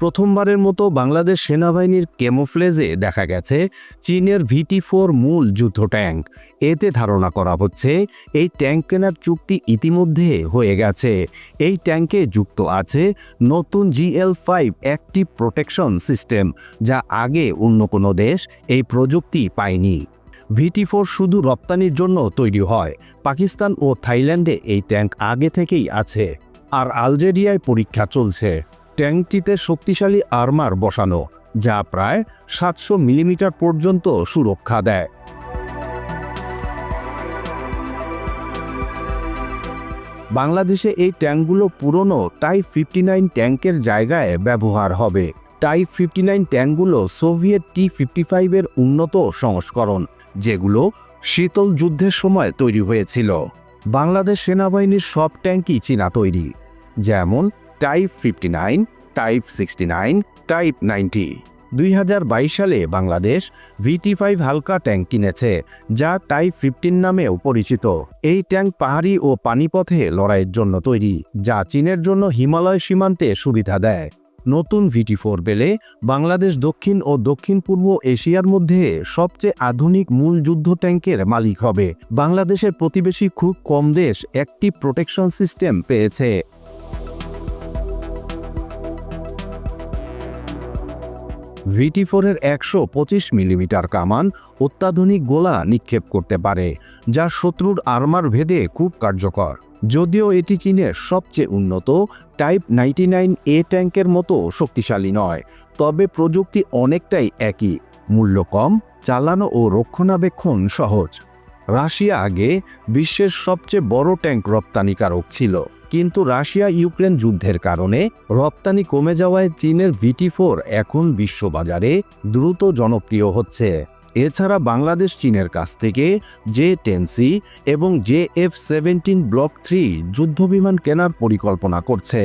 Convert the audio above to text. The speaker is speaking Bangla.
প্রথমবারের মতো বাংলাদেশ সেনাবাহিনীর ক্যামোফ্লেজে দেখা গেছে চীনের ভিটি ফোর মূল যুদ্ধ ট্যাঙ্ক। এতে ধারণা করা হচ্ছে এই ট্যাঙ্ক কেনার চুক্তি ইতিমধ্যে হয়ে গেছে। এই ট্যাঙ্কে যুক্ত আছে নতুন GL five active protection system, যা আগে অন্য কোনো দেশ এই প্রযুক্তি পায়নি। ভিটি ফোর শুধু রপ্তানির জন্য তৈরি হয়, পাকিস্তান ও থাইল্যান্ডে এই ট্যাঙ্ক আগে থেকেই আছে। আর আলজেরিয়ায় পরীক্ষা চলছে। ট্যাঙ্কটিতে শক্তিশালী আর্মার বসানো, যা প্রায় সাতশো মিলিমিটার পর্যন্ত সুরক্ষা দেয়। বাংলাদেশে এই ট্যাঙ্কগুলো পুরনো টাইপ ফিফটি নাইন ট্যাঙ্কের জায়গায় ব্যবহার হবে। টাইপ ফিফটি নাইন ট্যাঙ্কগুলো সোভিয়েত টি ফিফটি ফাইভের উন্নত সংস্করণ, যেগুলো শীতল যুদ্ধের সময় তৈরি হয়েছিল। বাংলাদেশ সেনাবাহিনীর সব ট্যাঙ্কই চীনা তৈরি, যেমন type fifty nine, type sixty nine, type ninety. দুই হাজার বাইশ সালে বাংলাদেশ ভিটি ফাইভ হালকা ট্যাঙ্ক কিনেছে, যা টাইপ ফিফটিন নামেও পরিচিত। এই ট্যাঙ্ক পাহাড়ি ও পানিপথে লড়াইয়ের জন্য তৈরি, যা চীনের জন্য হিমালয় সীমান্তে সুবিধা দেয়। নতুন ভিটি ফোর পেলে বাংলাদেশ দক্ষিণ ও দক্ষিণ পূর্ব এশিয়ার মধ্যে সবচেয়ে আধুনিক মূল যুদ্ধ ট্যাঙ্কের মালিক হবে। বাংলাদেশের প্রতিবেশী খুব কম দেশ একটি প্রোটেকশন সিস্টেম পেয়েছে। ভিটি ফোরের একশো পঁচিশ মিলিমিটার কামান অত্যাধুনিক গোলা নিক্ষেপ করতে পারে, যা শত্রুর আর্মার ভেদে খুব কার্যকর। যদিও এটি চীনের সবচেয়ে উন্নত টাইপ নাইনটি নাইন এ ট্যাঙ্কের মতো শক্তিশালী নয়, তবে প্রযুক্তি অনেকটাই একই। মূল্য কম, চালানো ও রক্ষণাবেক্ষণ সহজ। রাশিয়া আগে বিশ্বের সবচেয়ে বড় ট্যাঙ্ক রপ্তানিকারক ছিল। কিন্তু রাশিয়া ইউক্রেন যুদ্ধের কারণে রপ্তানি কমে যাওয়ায় চীনের ভিটি ফোর এখন বিশ্ববাজারে দ্রুত জনপ্রিয় হচ্ছে। এছাড়া বাংলাদেশ চীনের কাছ থেকে জে টেনসি এবং J F seventeen block three যুদ্ধবিমান কেনার পরিকল্পনা করছে।